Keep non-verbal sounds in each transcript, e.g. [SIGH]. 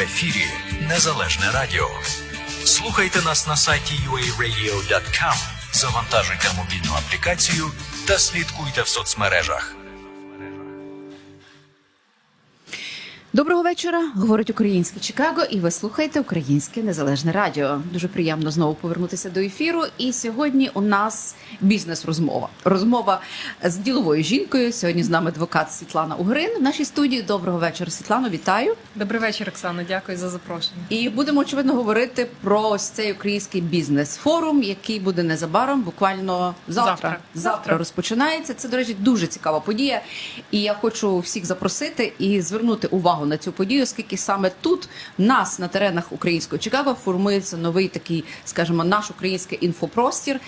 Ефірі Незалежне Радіо. Слухайте нас на сайті uaradio.com, завантажуйте мобільну аплікацію та слідкуйте в соцмережах. Доброго вечора. Говорить українське Чикаго, і ви слухаєте Українське Незалежне Радіо. Дуже приємно знову повернутися до ефіру. І сьогодні у нас бізнес-розмова. Розмова з діловою жінкою. Сьогодні з нами адвокат Світлана Угрин в нашій студії. Доброго вечора, Світлано. Вітаю. Добрий вечір, Оксано. Дякую за запрошення. І будемо очевидно говорити про ось цей український бізнес-форум, який буде незабаром, буквально завтра. Завтра. Завтра розпочинається. Це, до речі, дуже цікава подія. І я хочу всіх запросити і звернути увагу на цю подію, оскільки саме тут, нас на теренах українського Чикаго, формується новий такий, скажімо, наш український інфопростір,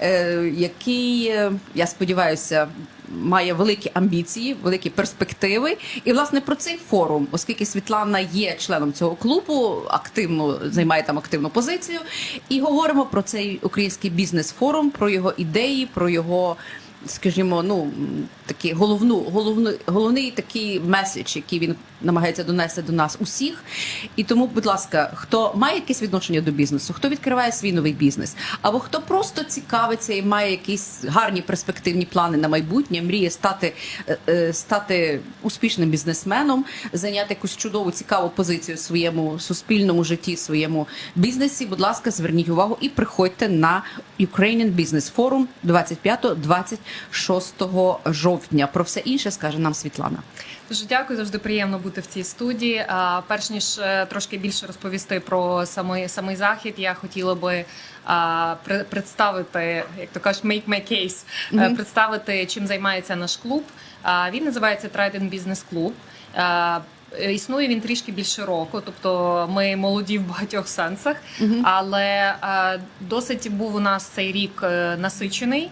е, який е, я сподіваюся. Має великі амбіції, великі перспективи, і власне про цей форум, оскільки Світлана є членом цього клубу, активно займає там активну позицію, і говоримо про цей український бізнес-форум, про його ідеї, про його скажімо, ну такі головну, головну, головний такий меседж, який він намагається донести до нас усіх. І тому, будь ласка, хто має якесь відношення до бізнесу, хто відкриває свій новий бізнес, або хто просто цікавиться і має якісь гарні перспективні плани на майбутнє, мріє стати, е, е, стати успішним бізнесменом, зайняти якусь чудову цікаву позицію в своєму суспільному житті, своєму бізнесі. Будь ласка, зверніть увагу і приходьте на Ukrainian Business Forum 25-26 жовтня. Про все інше скаже нам Світлана. Дуже дякую, завжди приємно бути в цій студії. А, перш ніж е, трошки більше розповісти про самий самий захід, я хотіла би а, представити, як то кажуть, make my case, е, представити, чим займається наш клуб. А, він називається Trident Business Club. А, Існує він трішки більше року, тобто ми молоді в багатьох сенсах, але досить був у нас цей рік е, насичений,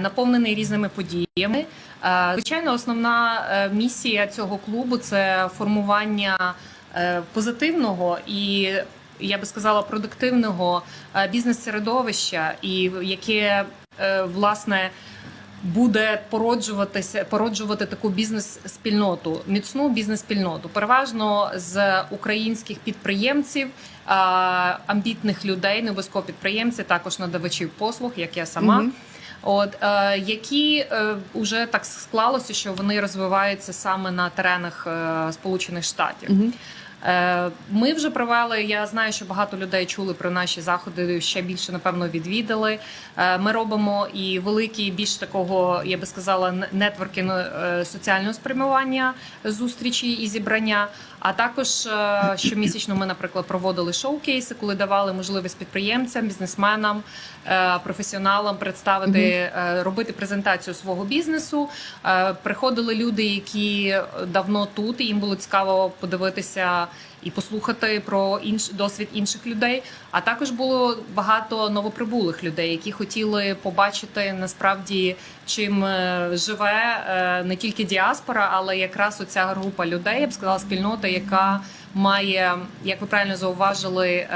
наповнений різними подіями. Е, Звичайно, основна е, місія цього клубу це формування е, позитивного і я би сказала продуктивного е, бізнес-середовища, і яке е, власне буде породжуватися, породжувати таку бізнес-спільноту, міцну бізнес-спільноту, переважно з українських підприємців, амбітних людей, не обов'язково підприємці, також надавачів послуг, як я сама. Мгм. От е, які е, вже так склалося, що вони розвиваються саме на теренах е, Сполучених Штатів. Е, Ми вже провели. Я знаю, що багато людей чули про наші заходи. Ще більше напевно відвідали. Е, Ми робимо і великий, більш такого, я би сказала, нетворкінг е, соціального спрямування зустрічі і зібрання. А також е, щомісячно ми, наприклад, проводили шоу-кейси, коли давали можливість підприємцям, бізнесменам, е, професіоналам представити, е, робити презентацію свого бізнесу. Приходили люди, які давно тут, і їм було цікаво подивитися і послухати про інш досвід інших людей. А також було багато новоприбулих людей, які хотіли побачити насправді, чим е, живе е, не тільки діаспора, але якраз оця група людей, я б сказала, спільнота, яка має, як ви правильно зауважили, е,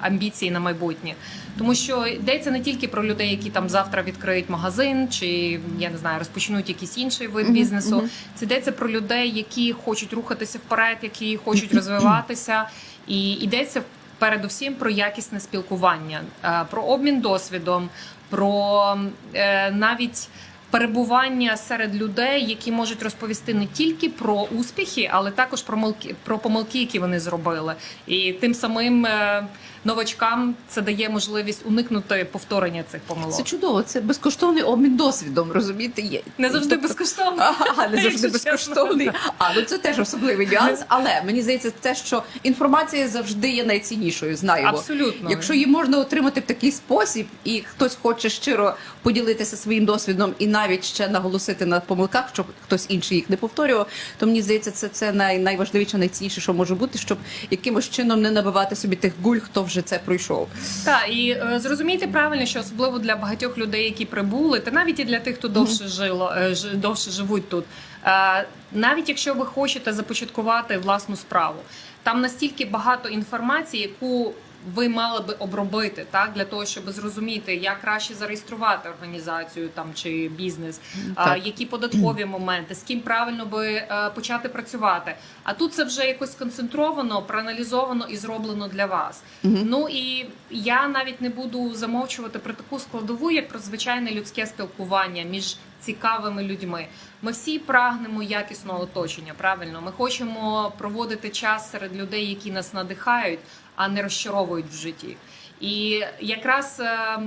амбіції на майбутнє. Тому що йдеться не тільки про людей, які там завтра відкриють магазин, чи я не знаю, розпочнуть якийсь інший вид бізнесу. Це йдеться про людей, які хочуть рухатися вперед, які хочуть розвиватися, і йдеться передусім про якісне спілкування, е, про обмін досвідом, про е, навіть. Перебування серед людей, які можуть розповісти не тільки про успіхи, але також про помилки, про помилки, які вони зробили, і тим самим е, новачкам це дає можливість уникнути повторення цих помилок. Це чудово. Це безкоштовний обмін досвідом. Розумієте, є Не завжди Тобто- безкоштовно. Ага, не завжди безкоштовний. А ну це теж особливий нюанс. Але мені здається, те, що інформація завжди є найціннішою. Знаємо. Абсолютно. Якщо її можна отримати в такий спосіб, і хтось хоче щиро поділитися своїм досвідом і навіть ще наголосити на помилках, щоб хтось інший їх не повторював, то мені здається, це, це най, найважливіше, найцінніше, що може бути, щоб якимось чином не набивати собі тих гуль, хто вже це пройшов. Так, і е, зрозумійте правильно, що особливо для багатьох людей, які прибули, та навіть і для тих, хто довше жило, е, ж- довше живуть тут. Е, навіть якщо ви хочете започаткувати власну справу, там настільки багато інформації, яку ви мали би обробити так для того, щоб зрозуміти, як краще зареєструвати організацію там чи бізнес, а, які податкові моменти, з ким правильно би е, почати працювати. А тут це вже якось сконцентровано, проаналізовано і зроблено для вас. Ну і я навіть не буду замовчувати про таку складову, як про звичайне людське спілкування між цікавими людьми. Ми всі прагнемо якісного оточення. Правильно, ми хочемо проводити час серед людей, які нас надихають, а не розчаровують в житті. І якраз. е,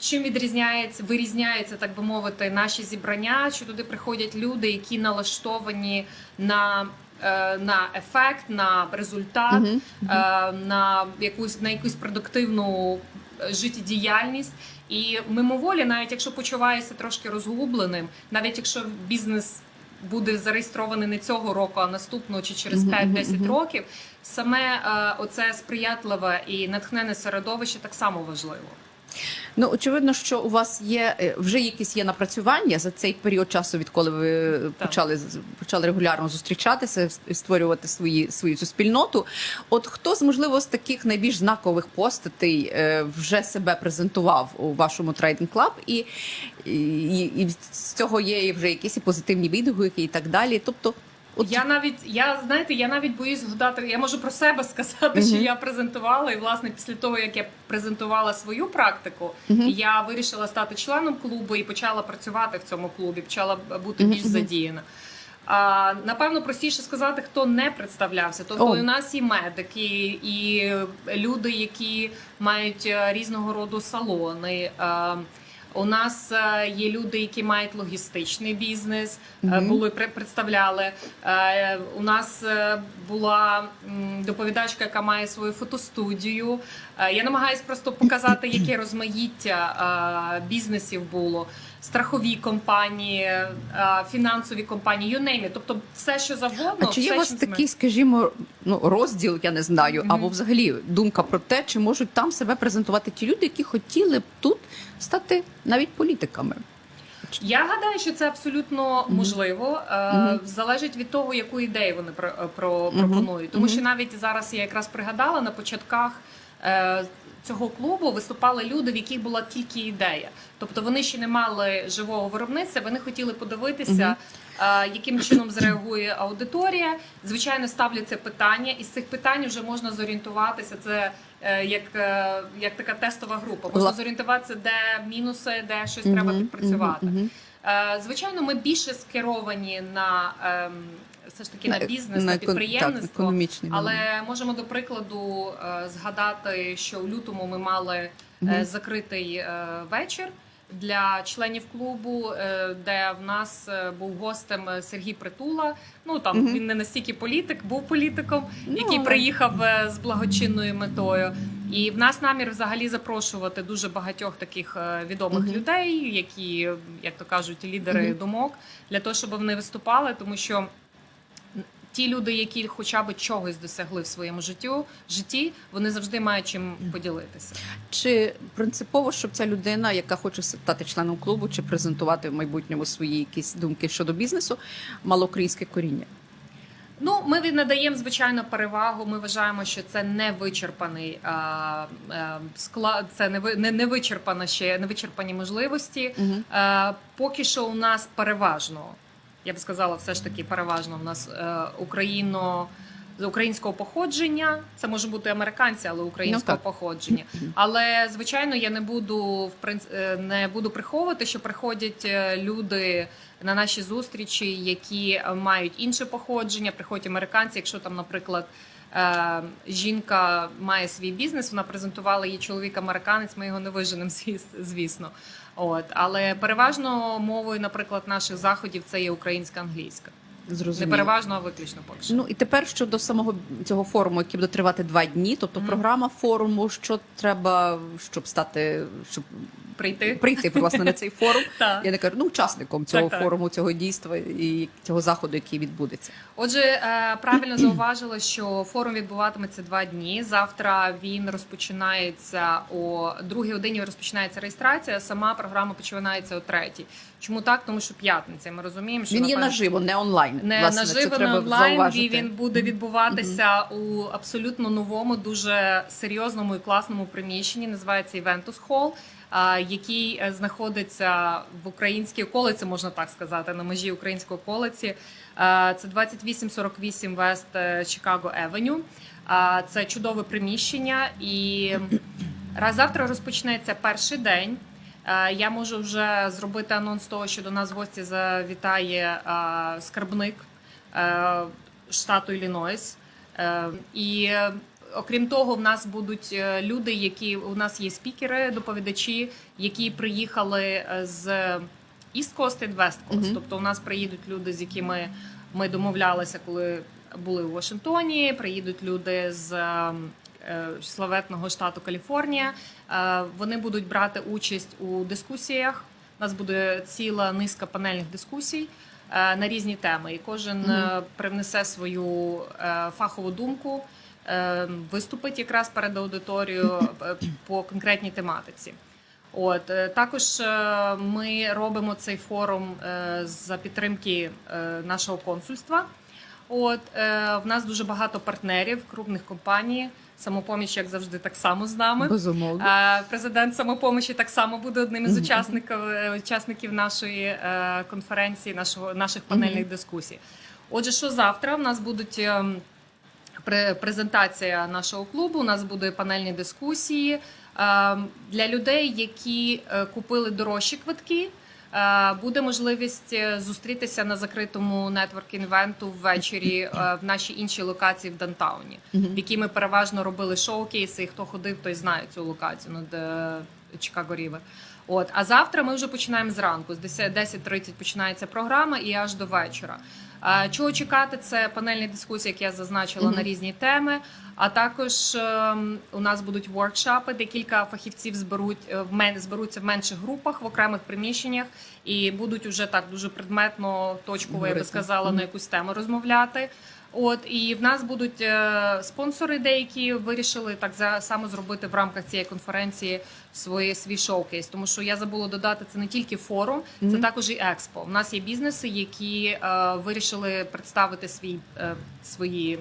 Чим відрізняється, вирізняється, так би мовити, наші зібрання, що туди приходять люди, які налаштовані на, е, на ефект, на результат, Мгм, е, на якусь на якусь продуктивну е, життєдіяльність. І мимоволі, навіть якщо почуваєшся трошки розгубленим, навіть якщо бізнес буде зареєстрований не цього року, а наступного чи через Мгм, 5-10 років, саме е, оце сприятливе і натхнене середовище так само важливо. Ну очевидно, що у вас є е, вже якісь є напрацювання за цей період часу, відколи ви почали почали регулярно зустрічатися, створювати свої свою цю спільноту. От хто з можливо з таких найбільш знакових постатей е, вже себе презентував у вашому трейдинг клаб, і, і, і з цього є вже якісь і позитивні відгуки і так далі. Тобто, от Я навіть я знаєте, я навіть боюсь згадати. Я можу про себе сказати, Мгм. що я презентувала, і власне після того як я презентувала свою практику, Мгм. я вирішила стати членом клубу і почала працювати в цьому клубі, почала бути більш мгм. задіяна. А, напевно, простіше сказати, хто не представлявся. Тобто О. у нас і медики, і люди, які мають е, різного роду салони. Е, У нас е, є люди, які мають логістичний бізнес, mm -hmm. були представляли. Е, У нас була доповідачка, яка має свою фотостудію. Я намагаюся просто показати, яке розмаїття бізнесів було. Страхові компанії, е, фінансові компанії, you name it. тобто все, що завгодно. А чи є у вас такий, скажімо, ну розділ, я не знаю, Мгм. або взагалі думка про те, чи можуть там себе презентувати ті люди, які хотіли б тут стати навіть політиками? Я гадаю, що це абсолютно можливо. Е, Мгм. Залежить від того, яку ідею вони про, про пропонують. Тому що навіть зараз я якраз пригадала на початках. Цього клубу виступали люди, в яких була тільки ідея. Тобто вони ще не мали живого виробництва. Вони хотіли подивитися, яким чином зреагує аудиторія. Звичайно, ставляться питання, і з цих питань вже можна зорієнтуватися. Це е, як, е, як така тестова група. Можна зорієнтуватися, де мінуси, де щось треба підпрацювати. Е, Звичайно, ми більше скеровані на ем, все ж таки на, бізнес, на, екон- підприємництво. так, економічний але можемо до прикладу е, згадати, що у лютому ми мали Мгм. закритий е, вечір для членів клубу, де в нас був гостем Сергій Притула. Ну там Мгм. він не настільки політик, був політиком, Ну, який але- приїхав з благочинною метою. І в нас намір взагалі запрошувати дуже багатьох таких відомих Мгм. людей, які, як то кажуть, лідери Мгм. думок, для того, щоб вони виступали, тому що. Ті люди, які хоча б чогось досягли в своєму життю, житті, вони завжди мають чим поділитися. Чи принципово, щоб ця людина, яка хоче стати членом клубу, чи презентувати в майбутньому свої якісь думки щодо бізнесу, мала українське коріння? Ну, ми надаємо звичайно перевагу. Ми вважаємо, що це не вичерпаний а, а, склад, це не ви- не, не вичерпана ще не вичерпані можливості. Угу. Е, поки що у нас переважно, я б сказала, все ж таки переважно у нас е, україно. З українського походження, це може бути американці, але українського Ну, походження. Але звичайно, я не буду в принц... е, не буду приховувати, що приходять е, люди на наші зустрічі, які мають інше походження. Приходять американці. Якщо там, наприклад, жінка має свій бізнес, вона презентувала її чоловік американець. Ми його не виженемо, [LAUGHS] звісно. От але переважно мовою, наприклад, наших заходів це є українська англійська. Не переважно, а виключно поки що. Ну і тепер щодо самого цього форуму, який буде тривати два дні, тобто Мгм. програма форуму, що треба, щоб стати, щоб прийти. прийти власне на цей форум. [LAUGHS] Я не кажу, ну учасником цього форуму, цього дійства і цього заходу, який відбудеться. Отже, е, правильно зауважила, що форум відбуватиметься два дні. Завтра він розпочинається о другій годині. Розпочинається реєстрація. Сама програма починається о третій. Чому так? Тому що п'ятниця. Ми розуміємо, що Він є наживо, не онлайн. не власне, наживо, не онлайн. зауважити. І він буде відбуватися у абсолютно новому, дуже серйозному і класному приміщенні. Називається Eventus Hall, який е, знаходиться в українській околиці, можна так сказати, на межі української околиці. Це 2848 West е, Chicago Avenue. Це чудове приміщення, і раз завтра розпочнеться перший день. Е, Я можу вже зробити анонс того, що до нас в гості завітає е, скарбник е, штату Іллінойс. І окрім того, в нас будуть люди, які у нас є спікери, доповідачі, які приїхали з East Coast і West Coast. Мгм. Тобто, у нас приїдуть люди, з якими ми домовлялися, коли були у Вашингтоні. Приїдуть люди з е, е, славетного штату Каліфорнія. Е, Вони будуть брати участь у дискусіях. У нас буде ціла низка панельних дискусій е, на різні теми, і кожен е, привнесе свою е, фахову думку, е, виступить якраз перед аудиторією е, по конкретній тематиці. От е, також е, ми робимо цей форум е, за підтримки е, нашого консульства. От е, в нас дуже багато партнерів, крупних компаній. Самопоміч, як завжди, так само з нами. Безумовно. Е, Президент самопомочі так само буде одним із учасників е, учасників нашої е, конференції, нашого наших панельних дискусій. Отже, що завтра? У нас будуть ем, презентація нашого клубу. У нас буде панельні дискусії для людей, які е, купили дорожчі квитки. Е, Буде можливість е, зустрітися на закритому нетворк інвенту ввечері е, в нашій іншій локації в Дантауні в якій ми переважно робили шоу-кейси. І хто ходив, той знає цю локацію над е, Чикаго Рівер. От а завтра ми вже починаємо зранку. З 10 10.30 починається програма і аж до вечора. Чого чекати? Це панельні дискусії, як я зазначила Мгм. на різні теми. А також ем, у нас будуть воркшапи, де кілька фахівців зберуть е, в зберуться в менших групах в окремих приміщеннях і будуть уже так дуже предметно, точково, я би сказала, на якусь тему розмовляти. От і в нас будуть е, спонсори, деякі вирішили так за саме зробити в рамках цієї конференції свої свій шоукейс. Тому що я забула додати, це не тільки форум, це Мгм. також і експо. У нас є бізнеси, які е, вирішили представити свій е, свої.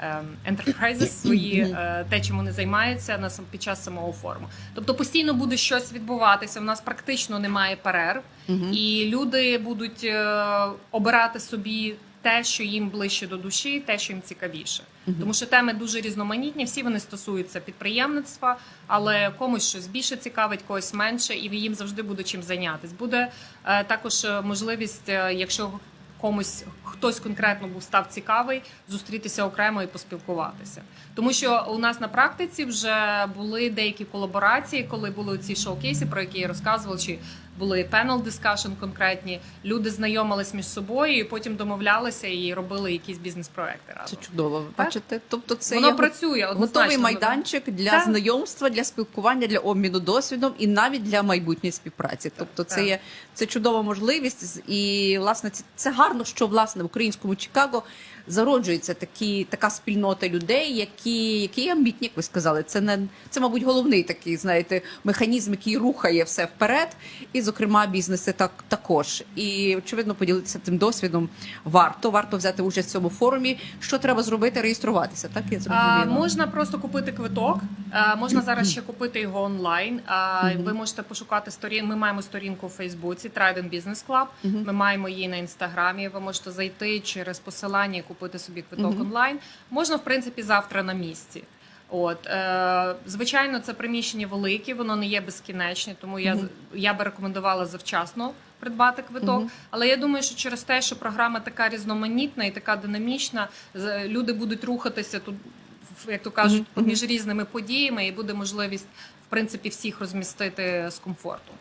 е, Enterprises, свої е, те, чим вони займаються на під час самого форуму. Тобто постійно буде щось відбуватися. У нас практично немає перерв. Мгм. І люди будуть е, обирати собі те, що їм ближче до душі, те, що їм цікавіше. Мгм. Тому що теми дуже різноманітні, всі вони стосуються підприємництва, але комусь щось більше цікавить, когось менше, і їм завжди буде чим зайнятися. Буде е, також е, можливість, е, якщо комусь хтось конкретно був став цікавий, зустрітися окремо і поспілкуватися. Тому що у нас на практиці вже були деякі колаборації, коли були ці шоу-кейси, про які я розказувала, чи були панел дискашн конкретні. Люди знайомились між собою і потім домовлялися і робили якісь бізнес-проекти Це чудово. Ви бачите? Тобто це Воно є працює готовий майданчик для Так. знайомства, для спілкування, для обміну досвідом і навіть для майбутньої співпраці. Тобто, це так. є це чудова можливість, і власне це, це гарно, що власне в українському Чикаго зароджується такі така спільнота людей, які, які амбітні, як ви сказали. Це не це, мабуть, головний такий, знаєте, механізм, який рухає все вперед, і, зокрема, бізнеси так також. І очевидно, поділитися цим досвідом варто. Варто взяти участь в цьому форумі. Що треба зробити? Реєструватися. Так я зрозуміла. А, можна просто купити квиток. А, можна зараз ще купити його онлайн. А, Ви можете пошукати сторін. Ми маємо сторінку у Фейсбуці Trident Business Club. Ми маємо її на інстаграмі. Ви можете зайти через посилання купити собі квиток Мгм. онлайн. Можна, в принципі, завтра на місці. От е, звичайно, це приміщення велике, воно не є безкінечне, тому я Мгм. я би рекомендувала завчасно придбати квиток. Мгм. Але я думаю, що через те, що програма така різноманітна і така динамічна, люди будуть рухатися тут, як то кажуть, Мгм. між різними подіями, і буде можливість в принципі всіх розмістити з комфортом.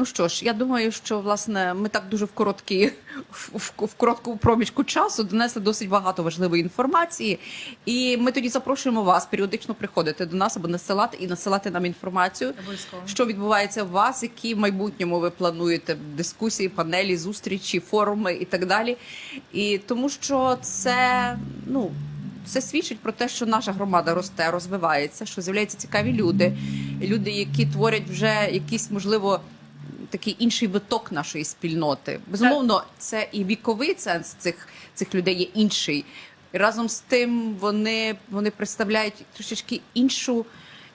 Ну що ж, я думаю, що власне ми так дуже в короткі в, в, коротку проміжку часу донесли досить багато важливої інформації. І ми тоді запрошуємо вас періодично приходити до нас або насилати і насилати нам інформацію. Що відбувається у вас, які в майбутньому ви плануєте дискусії, панелі, зустрічі, форуми і так далі. І тому що це ну. Це свідчить про те, що наша громада росте, розвивається, що з'являються цікаві люди, люди, які творять вже якийсь, можливо, такий інший виток нашої спільноти. Безумовно, це і віковий ценз цих, цих людей є інший. І разом з тим вони, вони представляють трошечки іншу,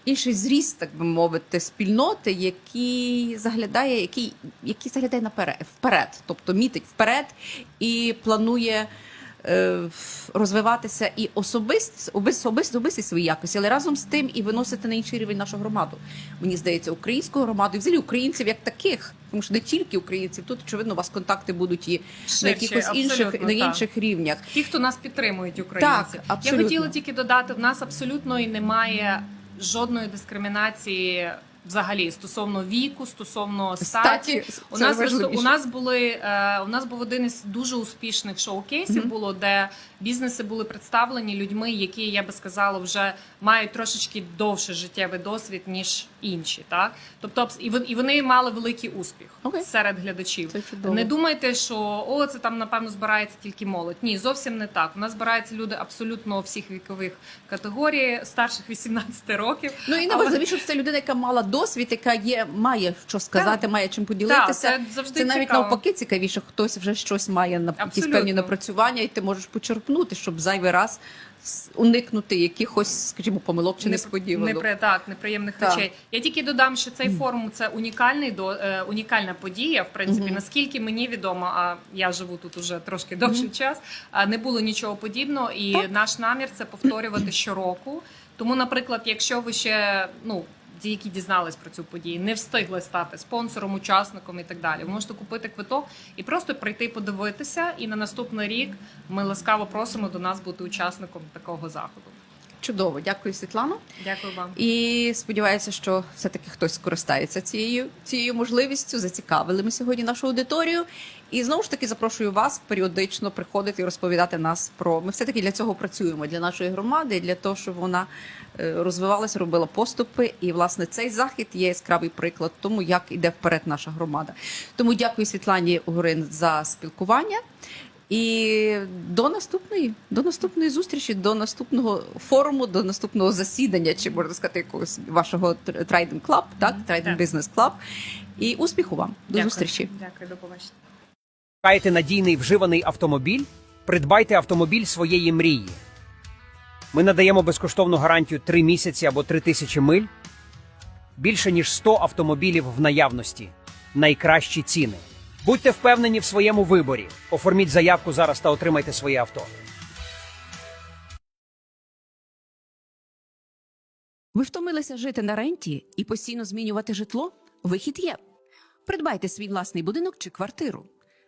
інший зріст, так би мовити, спільноти, який заглядає, який, який заглядає наперед, вперед, тобто мітить вперед і планує. Е, Розвиватися і особист, особисто особисті свої якості, але разом з тим і виносити на інший рівень нашу громаду. Мені здається, українську громаду і взагалі українців як таких, тому що не тільки українців. Тут очевидно у вас контакти будуть і на якихось інших на так. інших рівнях. Ті, хто нас підтримують, українці. Так, абсолютно. Я хотіла тільки додати: в нас абсолютно і немає жодної дискримінації. Взагалі стосовно віку, стосовно статі, Статі, у нас у нас були е, у нас був один із дуже успішних шоу-кейсів. Мгм. Було де бізнеси були представлені людьми, які я би сказала, вже мають трошечки довше життєвий досвід ніж інші. Так, тобто і вони мали великий успіх Окей. серед глядачів. Не думайте, що о, це там напевно збирається тільки молодь. Ні, зовсім не так. У нас збираються люди абсолютно всіх вікових категорій, старших 18 років. Ну і найважливіше, що це людина, яка мала досвід, яка є, має що сказати, має чим поділитися. Так, це завжди Це навіть цікаво. навпаки цікавіше, хтось вже щось має на якісь певні напрацювання, і ти можеш почерпнути, щоб зайвий раз уникнути якихось, скажімо, помилок чи Не- несподіванок. Непри, так, неприємних Так. речей. Я тільки додам, що цей форум це унікальний до е, унікальна подія. В принципі, Мгм. наскільки мені відомо, а я живу тут уже трошки довший час. А не було нічого подібного, і наш намір це повторювати щороку. Тому, наприклад, якщо ви ще ну. Ті, які дізнались про цю подію, не встигли стати спонсором, учасником і так далі. Ви можете купити квиток і просто прийти подивитися. І на наступний рік ми ласкаво просимо до нас бути учасником такого заходу. Чудово, дякую, Світлано. Дякую вам. І сподіваюся, що все-таки хтось скористається цією цією можливістю. Зацікавили ми сьогодні нашу аудиторію. І знову ж таки запрошую вас періодично приходити і розповідати нас про. Ми все таки для цього працюємо для нашої громади, для того, щоб вона е, розвивалася, робила поступи. І власне цей захід є яскравий приклад тому, як іде вперед наша громада. Тому дякую Світлані Угорин за спілкування. І до наступної, до наступної зустрічі, до наступного форуму, до наступного засідання, чи можна сказати, якогось вашого Трайден Клаб, так Трайден Так. Бізнес Клаб. І успіху вам до Дякую. зустрічі. Дякую, до побачення. Шукаєте надійний вживаний автомобіль? Придбайте автомобіль своєї мрії. Ми надаємо безкоштовну гарантію 3 місяці або 3 тисячі миль. Більше ніж 100 автомобілів в наявності. Найкращі ціни. Будьте впевнені в своєму виборі. Оформіть заявку зараз та отримайте своє авто. Ви втомилися жити на ренті і постійно змінювати житло? Вихід є. Придбайте свій власний будинок чи квартиру.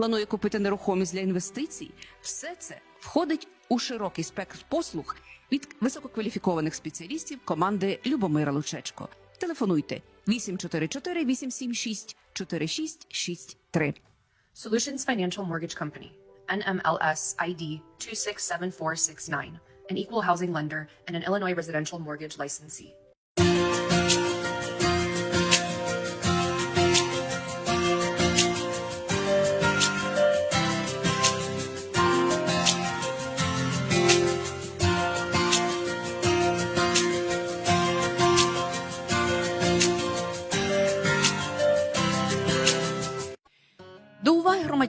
планує купити нерухомість для інвестицій, все це входить у широкий спектр послуг від висококваліфікованих спеціалістів команди Любомира Лучечко. Телефонуйте 844 876 4663. Solutions Financial Mortgage Company, NMLS ID 267469, an equal housing lender and an Illinois residential mortgage licensee.